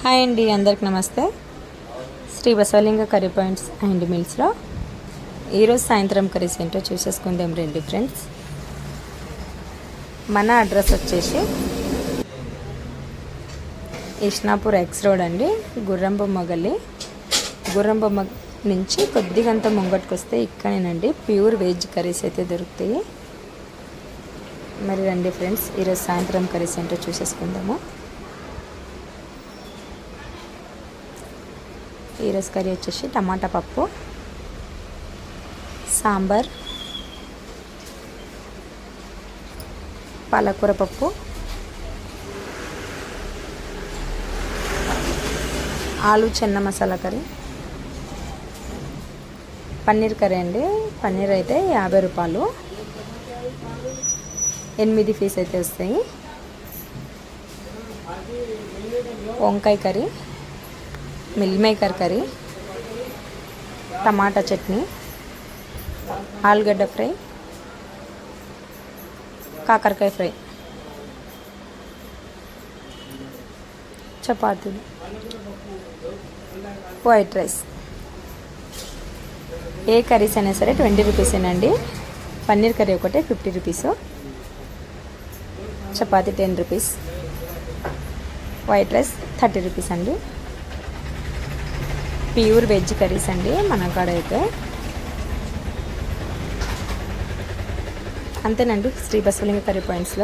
Hi అండి అందరికి నమస్తే. Sri Basavalinga curry points and మిల్స్లో ఈరోజు సాయంత్రం కర్రీస్ ఏంటో చూసేసుకుందాం రండి ఫ్రెండ్స్. మన అడ్రస్ వచ్చేసి ఇష్నాపూర్ ఎక్స్ రోడ్ అండి గుర్రంబొమ్మ గల్లి గుర్రంబొమ్మ నుంచి కొద్దిగంత ముంగట్కి వస్తే ఇక్కడేనండి ప్యూర్ వెజ్ కర్రీస్ అయితే దొరుకుతాయి. మరి రండి ఫ్రెండ్స్ ఈరోజు సాయంత్రం కర్రీస్ ఏంటో చూసేసుకుందాము. ఈరోజు కర్రీ వచ్చేసి టమాటా పప్పు సాంబార్ పాలకూర పప్పు ఆలు చెన్న మసాలా కర్రీ. పన్నీర్ కర్రీ అండి. పన్నీర్ అయితే యాభై రూపాయలు. ఎనిమిది పీస్ అయితే వస్తాయి. వంకాయ curry. Meal maker curry tomato chutney ఆలుగడ్డ ఫ్రై కాకరకాయ ఫ్రై. చపాతీలు. వైట్ రైస్ ఏ కర్రీస్ అయినా సరే ట్వంటీ రూపీసేనండి పన్నీర్ కర్రీ ఒకటే fifty rupees. Chapati ten rupees. White rice thirty rupees అండి. ప్యూర్ వెజ్ కర్రీస్ అండి మన కాడ అయితే. అంతేనండి శ్రీ బసవలింగ కర్రీ పాయింట్స్లో.